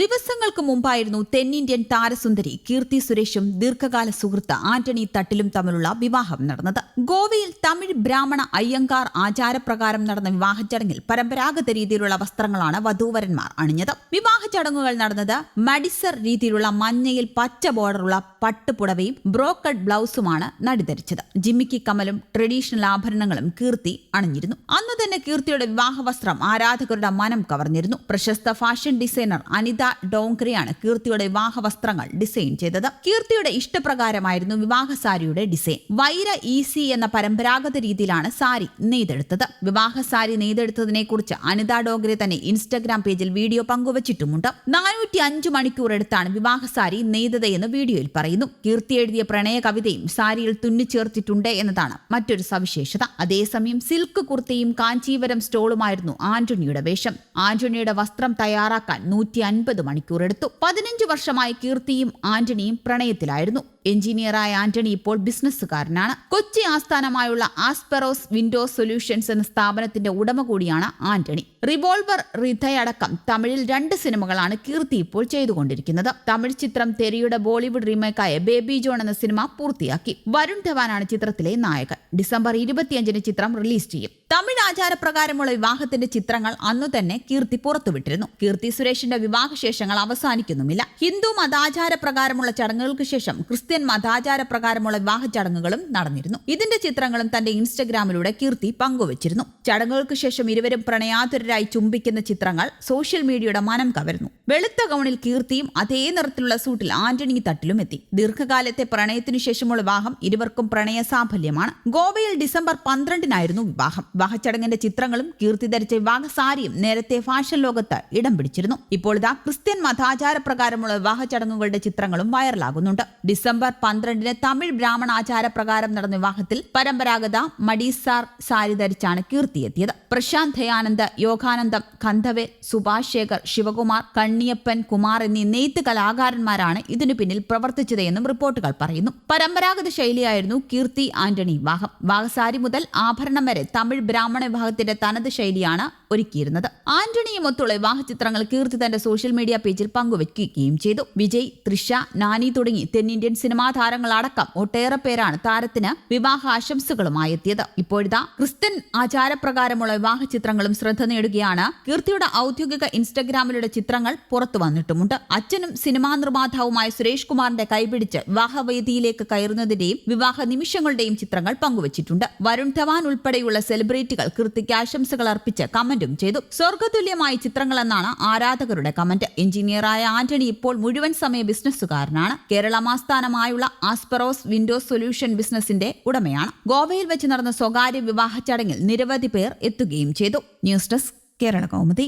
ദിവസങ്ങൾക്ക് മുമ്പായിരുന്നു തെന്നിന്ത്യൻ താരസുന്ദരി കീർത്തി സുരേഷും ദീർഘകാല സുഹൃത്ത് ആന്റണി തട്ടിലും തമ്മിലുള്ള വിവാഹം നടന്നത്. ഗോവയിൽ തമിഴ് ബ്രാഹ്മണ അയ്യങ്കാർ ആചാരപ്രകാരം നടന്ന വിവാഹ ചടങ്ങിൽ പരമ്പരാഗത രീതിയിലുള്ള വസ്ത്രങ്ങളാണ് വധൂവരന്മാർ അണിഞ്ഞത്. വിവാഹ ചടങ്ങുകൾ നടന്നത് മഡിസർ രീതിയിലുള്ള മഞ്ഞയിൽ പച്ച ബോർഡറുള്ള പട്ടുപുടവയും ബ്രോക്കഡ് ബ്ലൗസുമാണ് നടിധരിച്ചത്. ജിമ്മിക്കി കമലും ട്രഡീഷണൽ ആഭരണങ്ങളും കീർത്തി അണിഞ്ഞിരുന്നു. അന്ന് തന്നെ കീർത്തിയുടെ വിവാഹ വസ്ത്രം ആരാധകരുടെ മനം കവർന്നിരുന്നു. പ്രശസ്ത ഫാഷൻ ഡിസൈനർ അനിത ഡോങ്ക്രെയാണ് കീർത്തിയുടെ വിവാഹ വസ്ത്രങ്ങൾ ഡിസൈൻ ചെയ്തത്. കീർത്തിയുടെ ഇഷ്ടപ്രകാരമായിരുന്നു വിവാഹ സാരിയുടെ ഡിസൈൻ. വൈര ഈസി എന്ന പരമ്പരാഗത രീതിയിലാണ് സാരി നെയ്തെടുത്തത്. വിവാഹ സാരി നെയ്തെടുത്തതിനെ കുറിച്ച് അനിത ഡോങ്ക്രെ തന്നെ ഇൻസ്റ്റഗ്രാം പേജിൽ വീഡിയോ പങ്കുവച്ചിട്ടുമുണ്ട്. നാനൂറ്റി അഞ്ച് മണിക്കൂർ എടുത്താണ് വിവാഹ സാരി നെയ്തത് എന്ന് വീഡിയോയിൽ പറയുന്നു. കീർത്തി എഴുതിയ പ്രണയ കവിതയും സാരിയിൽ തുന്നിച്ചേർത്തിട്ടുണ്ട് എന്നതാണ് മറ്റൊരു സവിശേഷത. അതേസമയം സിൽക്ക് കുർത്തയും കാഞ്ചീവരം സ്റ്റോളുമായിരുന്നു ആന്റണിയുടെ വേഷം. ആന്റണിയുടെ വസ്ത്രം തയ്യാറാക്കാൻ നൂറ്റി മണിക്കൂർ എടുത്തു പതിനഞ്ച് വർഷമായി കീർത്തിയും ആന്റണിയും പ്രണയത്തിലായിരുന്നു. എഞ്ചിനീയറായ ആന്റണി ഇപ്പോൾ ബിസിനസ്സുകാരനാണ്. കൊച്ചി ആസ്ഥാനമായുള്ള ആസ്പെറോസ് വിൻഡോസ് സൊല്യൂഷൻസ് എന്ന സ്ഥാപനത്തിന്റെ ഉടമ കൂടിയാണ് ആന്റണി. റിവോൾവർ റിഥയടക്കം തമിഴിൽ രണ്ട് സിനിമകളാണ് കീർത്തി ഇപ്പോൾ ചെയ്തുകൊണ്ടിരിക്കുന്നത്. തമിഴ് ചിത്രം തെരിയുടെ ബോളിവുഡ് റീമേക്കായ ബേബി ജോൺ എന്ന സിനിമ പൂർത്തിയാക്കി. വരുൺ ധവാനാണ് ചിത്രത്തിലെ നായകൻ. ഡിസംബർ ഇരുപത്തിയഞ്ചിന് ചിത്രം റിലീസ് ചെയ്യും. തമിഴ് ആചാരപ്രകാരമുള്ള വിവാഹത്തിന്റെ ചിത്രങ്ങൾ അന്നു തന്നെ കീർത്തി പുറത്തുവിട്ടിരുന്നു. കീർത്തി സുരേഷിന്റെ വിവാഹശേഷങ്ങൾ അവസാനിക്കുന്നുമില്ല. ഹിന്ദു മതാചാരപ്രകാരമുള്ള ചടങ്ങുകൾക്ക് ശേഷം ക്രിസ്ത്യൻ മതാചാരപ്രകാരമുള്ള വിവാഹ ചടങ്ങുകളും നടന്നിരുന്നു. ഇതിന്റെ ചിത്രങ്ങളും തന്റെ ഇൻസ്റ്റഗ്രാമിലൂടെ കീർത്തി പങ്കുവച്ചിരുന്നു. ചടങ്ങുകൾക്ക് ശേഷം ഇരുവരും പ്രണയാതുരരായി ചുംബിക്കുന്ന ചിത്രങ്ങൾ സോഷ്യൽ മീഡിയയുടെ മനം കവരുന്നു വെളുത്ത ഗൗണിൽ കീർത്തിയും അതേ നിറത്തിലുള്ള സൂട്ടിൽ ആന്റണി തട്ടിലും എത്തി. ദീർഘകാലത്തെ പ്രണയത്തിനു ശേഷമുള്ള വിവാഹം ഇരുവർക്കും പ്രണയ സാഫല്യമാണ്. ഗോവയിൽ ഡിസംബർ പന്ത്രണ്ടിനായിരുന്നു വിവാഹം. വിവാഹച്ചടങ്ങിന്റെ ചിത്രങ്ങളും കീർത്തി ധരിച്ച വിവാഹ സാരിയും നേരത്തെ ഫാഷൻ ലോകത്ത് ഇടം പിടിച്ചിരുന്നു. ഇപ്പോൾ ഇതാ ക്രിസ്ത്യൻ മതാചാര പ്രകാരമുള്ള വിവാഹ ചടങ്ങുകളുടെ ചിത്രങ്ങളും വൈറലാകുന്നുണ്ട്. ഡിസംബർ പന്ത്രണ്ടിന് തമിഴ് ബ്രാഹ്മണ ആചാര പ്രകാരം നടന്ന വിവാഹത്തിൽ പരമ്പരാഗത മഡീസാർ സാരി ധരിച്ചാണ് കീർത്തിയെത്തിയത്. പ്രശാന്ത് ദയാനന്ദ് യോഗാനന്ദം കന്ധവെ സുഭാഷ് ശേഖർ ശിവകുമാർ കണ്ണിയപ്പൻ കുമാർ എന്നീ നെയ്ത്ത് കലാകാരന്മാരാണ് ഇതിനു പിന്നിൽ പ്രവർത്തിച്ചതെന്നും റിപ്പോർട്ടുകൾ പറയുന്നു. പരമ്പരാഗത ശൈലിയായിരുന്നു കീർത്തി ആന്റണി വിവാഹം. വാഹസാരി മുതൽ ആഭരണം വരെ തമിഴ് ബ്രാഹ്മണ വിഭാഗത്തിന്റെ തനത് ശൈലിയാണ് ഒരുക്കിയിരുന്നത്. ആന്റണിയുമൊത്തുള്ള വിവാഹ ചിത്രങ്ങൾ കീർത്തി തന്റെ സോഷ്യൽ മീഡിയ പേജിൽ പങ്കുവയ്ക്കുകയും ചെയ്തു. വിജയ് തൃഷ നാനി തുടങ്ങി തെന്നിന്ത്യൻ സിനിമാ താരങ്ങളടക്കം ഒട്ടേറെ പേരാണ് താരത്തിന് വിവാഹ ആശംസകളുമായി എത്തിയത് ഇപ്പോഴിതാ ക്രിസ്ത്യൻ ആചാരപ്രകാരമുള്ള വിവാഹ ചിത്രങ്ങളും ശ്രദ്ധ നേടുകയാണ് കീർത്തിയുടെ ഔദ്യോഗിക ഇൻസ്റ്റഗ്രാമിലൂടെ ചിത്രങ്ങൾ പുറത്തു വന്നിട്ടുമുണ്ട്. അച്ഛനും സിനിമാ നിർമ്മാതാവുമായ സുരേഷ് കുമാറിന്റെ കൈപിടിച്ച് വിവാഹവേദിയിലേക്ക് കയറുന്നതിന്റെയും വിവാഹ നിമിഷങ്ങളുടെയും ചിത്രങ്ങൾ പങ്കുവച്ചിട്ടുണ്ട്. വരുൺ ധവാൻ ഉൾപ്പെടെയുള്ള സെലിബ്രിറ്റികൾ കീർത്തിക്ക് ആശംസകൾ അർപ്പിച്ച് കമന്റും ചെയ്തു. സ്വർഗതുല്യമായ ചിത്രങ്ങളെന്നാണ് ആരാധകരുടെ കമന്റ്. എഞ്ചിനീയറായ ആന്റണി ഇപ്പോൾ മുഴുവൻ സമയ ബിസിനസ്സുകാരനാണ്. കേരളം ആസ്ഥാനമായുള്ള ആസ്പെറോസ് വിൻഡോസ് സൊല്യൂഷൻ ബിസിനസിന്റെ ഉടമയാണ്. ഗോവയിൽ വെച്ച് നടന്ന സ്വകാര്യ വിവാഹ ചടങ്ങിൽ നിരവധി പേർ എത്തുകയും ചെയ്തു. News desk Kerala Kaumudi.